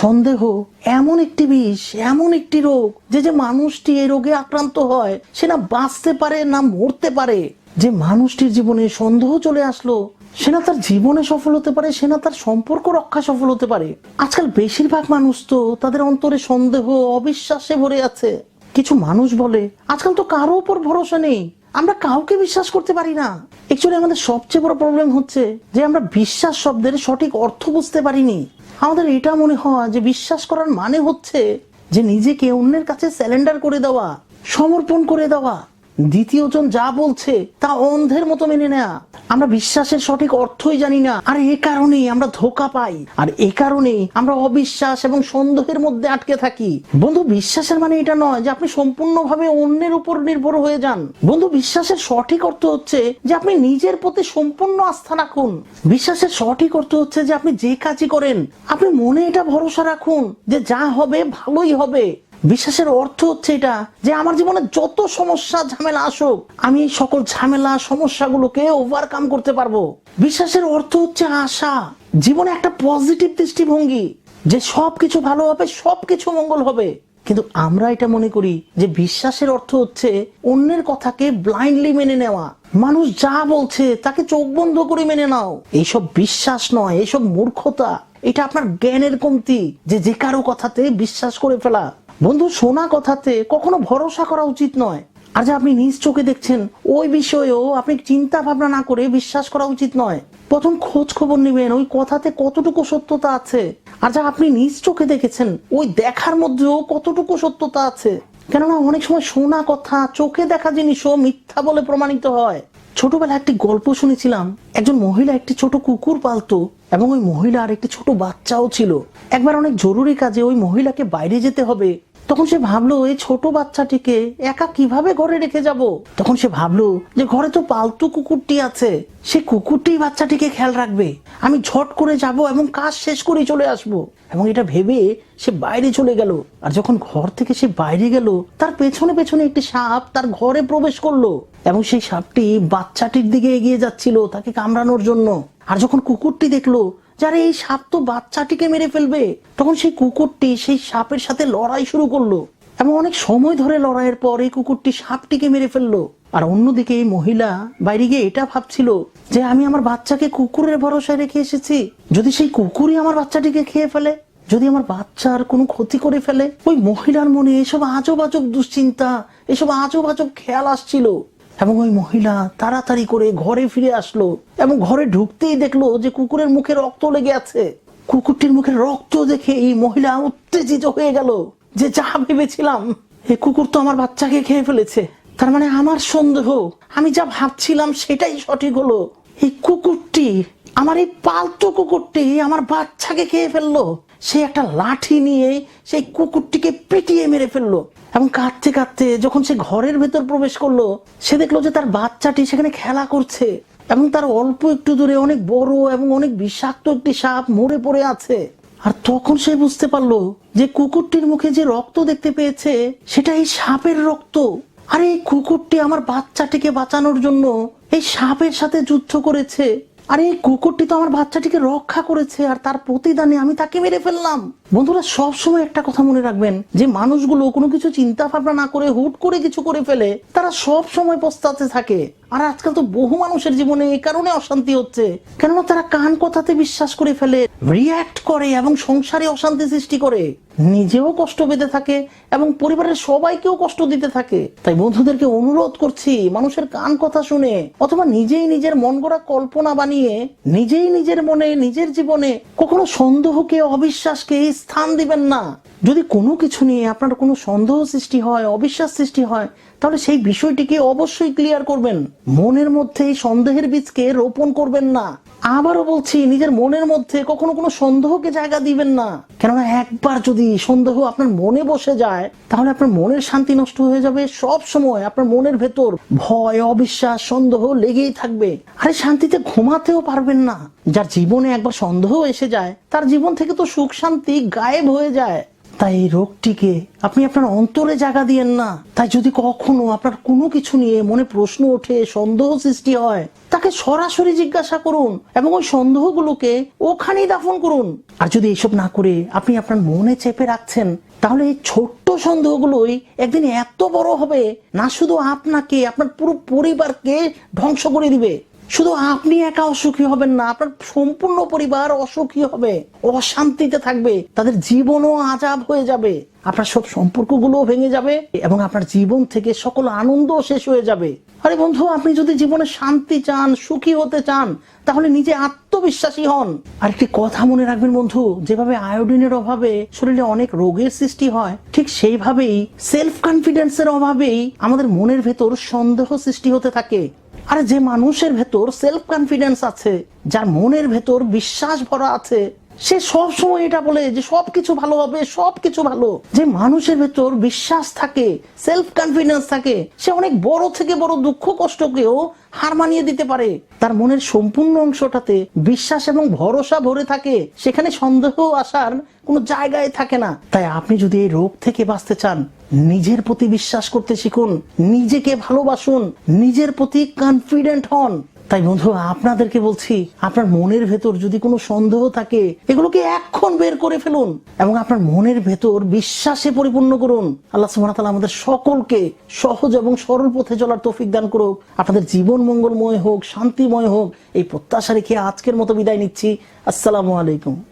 সন্দেহ, এমন একটি বিষ, এমন একটি রোগ, যে যে মানুষটি এই রোগে আক্রান্ত হয়, সে না বাঁচতে পারে, না মরতে পারে। যে মানুষটির জীবনে সন্দেহ চলে আসলো, সে তার জীবনে সফল হতে পারে, সে না তার সম্পর্ক রক্ষা সফল হতে পারে। আজকাল বেশিরভাগ মানুষ তো তাদের অন্তরে সন্দেহ, অবিশ্বাসে ভরে আছে। কিছু মানুষ বলে, আজকাল তো কারও উপর ভরসা নেই, আমরা কাউকে বিশ্বাস করতে পারি না। একচুয়ালি আমাদের সবচেয়ে বড় প্রবলেম হচ্ছে যে আমরা বিশ্বাস শব্দের সঠিক অর্থ বুঝতে পারিনি। আমাদের এটা মনে হয় যে বিশ্বাস করার মানে হচ্ছে যে নিজেকে অন্যের কাছে স্যালেন্ডার করে দেওয়া, সমর্পণ করে দেওয়া। দ্বিতীয়জন যা বলছে, তা অন্ধের মতো মেনে নেয়া। আমরা বিশ্বাসের সঠিক অর্থই জানি না। আর এ কারণেই আমরা ধোকা পাই। আর এ কারণেই আমরা অবিশ্বাস এবং সন্দেহের মধ্যে আটকে থাকি। বন্ধু, বিশ্বাসের মানে এটা নয় যে আপনি সম্পূর্ণভাবে অন্যের উপর নির্ভর হয়ে যান। বন্ধু, বিশ্বাসের সঠিক অর্থ হচ্ছে যে আপনি নিজের প্রতি সম্পূর্ণ আস্থা রাখুন। বিশ্বাসের সঠিক অর্থ হচ্ছে যে আপনি যে কাজই করেন, আপনি মনে এটা ভরসা রাখুন যে যা হবে ভালোই হবে। বিশ্বাসের অর্থ হচ্ছে এটা যে আমার জীবনে যত সমস্যা, ঝামেলা আসুক, আমি এই সকল ঝামেলা, সমস্যাগুলোকে ওভারকাম করতে পারব। বিশ্বাসের অর্থ হচ্ছে আশা। জীবনে একটা পজিটিভ দৃষ্টিভঙ্গি। যে সবকিছু ভালো হবে, সবকিছু মঙ্গল হবে। কিন্তু আমরা এটা মনে করি যে বিশ্বাসের অর্থ হচ্ছে অন্যের কথাকে ব্লাইন্ডলি মেনে নেওয়া। মানুষ যা বলছে, তাকে চোখ বন্ধ করে মেনে নাও। এইসব বিশ্বাস নয়, এইসব মূর্খতা। এটা আপনার জ্ঞানের কমতি। যে যে কারও কথাতে বিশ্বাস করে ফেলা। বন্ধু, শোনা কথাতে কখনো ভরসা করা উচিত নয়। আর যে আপনি নিজ চোখে দেখছেন, ওই বিষয়েও আপনি চিন্তা ভাবনা না করে বিশ্বাস করা উচিত নয়। প্রথম খোঁজ খবর নেবেন, ওই কথাতে কতটুকু সত্যতা আছে। আর যা আপনি নিজ চোখে দেখেছেন, ওই দেখার মধ্যেও কতটুকু সত্যতা আছে। কেননা অনেক সময় শোনা কথা, চোখে দেখা জিনিসও মিথ্যা বলে প্রমাণিত হয়। ছোটবেলায় একটি গল্প শুনেছিলাম, একজন মহিলা একটি ছোট কুকুর পালতো এবং ওই মহিলার একটি ছোট বাচ্চাও ছিল। একবার অনেক জরুরি কাজে ওই মহিলাকে বাইরে যেতে হবে। তখন সে ভাবলো, এই ছোট বাচ্চাটিকে একা কীভাবে ঘরে রেখে যাব? তখন সে ভাবলো, যে ঘরে তো পালতু কুকুরটি আছে, সে কুকুরটি বাচ্চাটিকে খেয়াল রাখবে। আমি ঝট করে যাব এবং কাজ শেষ করে চলে আসব। এবং এটা ভেবে সে বাইরে চলে গেল। আর যখন ঘর থেকে সে বাইরে গেল, তার পেছনে পেছনে একটি সাপ তার ঘরে প্রবেশ করল এবং সেই সাপটি বাচ্চাটির দিকে এগিয়ে যাচ্ছিল তাকে কামড়ানোর জন্য। আর যখন কুকুরটি দেখল যারা এই সাপ তো বাচ্চাটিকে মেরে ফেলবে, তখন সেই কুকুরটি সেই সাপের সাথে লড়াই শুরু করল। এবং অনেক সময় ধরে লড়াইয়ের পর এই কুকুরটি সাপটিকে মেরে ফেলল। আর অন্যদিকে এই মহিলা বাইরে গিয়ে এটা ভাবছিল যে, আমি আমার বাচ্চাকে কুকুরের ভরসায় রেখে এসেছি। যদি সেই কুকুরই আমার বাচ্চাটিকে খেয়ে ফেলে, যদি আমার বাচ্চার কোনো ক্ষতি করে ফেলে, ওই মহিলার মনে এসব আজব আজব দুশ্চিন্তা, এসব আজব আজব খেয়াল আসছিল। এবং ওই মহিলা তাড়াতাড়ি করে ঘরে ফিরে আসলো এবং ঘরে ঢুকতেই দেখল যে কুকুরের মুখে রক্ত লেগে আছে। কুকুরটির মুখে রক্ত দেখে এই মহিলা উত্তেজিত হয়ে গেল যে যা ভেবেছিলাম এই কুকুর তো আমার বাচ্চাকে খেয়ে ফেলেছে। তার মানে আমার সন্দেহ, আমি যা ভাবছিলাম সেটাই সঠিক হলো। এই কুকুরটি, আমার এই পালতু কুকুরটি আমার বাচ্চাকে খেয়ে ফেলল। সে একটা লাঠি নিয়ে সেই কুকুরটিকে পিটিয়ে মেরে ফেলল। এবং কাঁদতে কাঁদতে যখন সে ঘরের ভেতর প্রবেশ করল, সে দেখল যে তার বাচ্চাটি সেখানে খেলা করছে এবং তার অল্প একটু দূরে অনেক বড় এবং অনেক বিষাক্ত একটি সাপ মরে পড়ে আছে। আর তখন সে বুঝতে পারল যে কুকুরটির মুখে যে রক্ত দেখতে পেয়েছে, সেটা এই সাপের রক্ত। আর, এই কুকুরটি আমার বাচ্চাটিকে বাঁচানোর জন্য এই সাপের সাথে যুদ্ধ করেছে। আর এই কুকুরটি তো আমার বাচ্চাটিকে রক্ষা করেছে আর তার প্রতিদানে আমি তাকে মেরে ফেললাম। বন্ধুরা, সবসময় একটা কথা মনে রাখবেন, যে মানুষগুলো কোনো কিছু চিন্তা ভাবনা না করে হুট করে কিছু করে ফেলে, তারা সব সময় পস্তাতে থাকে। আর আজকাল তো বহু মানুষের জীবনে এই কারণে অশান্তি হচ্ছে। কেননা তারা কান কথাতে বিশ্বাস করে ফেলে রিয়্যাক্ট করে এবং সংসারে অশান্তি সৃষ্টি করে। নিজেও কষ্ট পেতে থাকে এবং পরিবারের সবাইকেও কষ্ট দিতে থাকে। তাই বন্ধুদেরকে অনুরোধ করছি, মানুষের কান কথা শুনে, অথবা নিজেই নিজের মন গড়া কল্পনা বানিয়ে, নিজেই নিজের মনে, নিজের জীবনে কখনো সন্দেহকে, অবিশ্বাসকে স্থান দিবেন না। যদি কোনো কিছু নিয়ে আপনার কোনো সন্দেহ সৃষ্টি হয়, অবিশ্বাস সৃষ্টি হয়, তাহলে সেই বিষয়টিকে অবশ্যই ক্লিয়ার করবেন। মনের মধ্যে এই সন্দেহের বীজকে রোপণ করবেন না। আবারও বলছি, নিজের মনের মধ্যে কখনো কোনো সন্দেহকে জায়গা দিবেন না। কেননা একবার যদি সন্দেহ আপনার মনে বসে যায়, তাহলে আপনার মনের শান্তি নষ্ট হয়ে যাবে সব সময়। আপনার মনের ভেতর ভয়, অবিশ্বাস, সন্দেহ লেগেই থাকবে। আরে শান্তিতে ঘুমাতেও পারবেন না। যার জীবনে একবার সন্দেহ এসে যায়, তার জীবন থেকে তো সুখ শান্তি গায়েব হয়ে যায়। তাই এই রোগটিকে আপনি আপনার অন্তরে জায়গা দিয়েন না। তাই যদি কখনো আপনার কোনো কিছু নিয়ে মনে প্রশ্ন ওঠে, সন্দেহ সৃষ্টি হয়, তাকে সরাসরি জিজ্ঞাসা করুন এবং ওই সন্দেহগুলোকে ওখানেই দাফন করুন। আর যদি এইসব না করে আপনি আপনার মনে চেপে রাখছেন, তাহলে এই ছোট্ট সন্দেহগুলোই একদিন এত বড় হবে, না শুধু আপনাকে, আপনার পুরো পরিবারকে ধ্বংস করে দিবে। শুধু আপনি একা অসুখী হবেন না, আপনার সম্পূর্ণ পরিবার অসুখী হবে, অশান্তিতে থাকবে, তাদের জীবনও আজাব হয়ে যাবে, আপনার সব সম্পর্কগুলো ভেঙে যাবে এবং আপনার জীবন থেকে সকল আনন্দ শেষ হয়ে যাবে। আরে বন্ধু, আপনি যদি জীবনে শান্তি চান, সুখী হতে চান, তাহলে নিজে আত্মবিশ্বাসী হন। আর একটি কথা মনে রাখবেন বন্ধু, যেভাবে আয়োডিনের অভাবে শরীরে অনেক রোগের সৃষ্টি হয়, ঠিক সেইভাবেই সেলফ কনফিডেন্সের অভাবেই আমাদের মনের ভেতর সন্দেহ সৃষ্টি হতে থাকে। আর যে মানুষের ভেতর সেলফ কনফিডেন্স আছে, যার মনের ভেতর বিশ্বাস ভরা আছে, সে সব সময় এটা বলে যে সবকিছু ভালো হবে, সবকিছু ভালো। যে মানুষের ভেতর বিশ্বাস থাকে সেলফ কনফিডেন্স থাকে, সে অনেক বড় থেকে বড় দুঃখ কষ্টকেও হার মানিয়ে দিতে পারে। তার মনের সম্পূর্ণ অংশটাতে বিশ্বাস এবং ভরসা ভরে থাকে, সেখানে সন্দেহ আসার কোনো জায়গায় থাকে না। তাই আপনি যদি এই রোগ থেকে বাঁচতে চান নিজের প্রতি বিশ্বাস করতে শিখুন, নিজেকে ভালোবাসুন, নিজের প্রতি কনফিডেন্ট হন। তাই বন্ধু, আপনাদেরকে বলছি, আপনার মনের ভেতর যদি কোনো সন্দেহ থাকে, এগুলোকে এখন বের করে ফেলুন এবং আপনার মনের ভেতর বিশ্বাসে পরিপূর্ণ করুন। আল্লাহ ওয়া তাআলা আমাদের সকলকে সহজ এবং সরল পথে চলার তৌফিক দান করুক। আপনাদের জীবন মঙ্গলময় হোক, শান্তিময় হোক, এই প্রত্যাশা রেখে আজকের মতো বিদায় নিচ্ছি। আসসালামু আলাইকুম।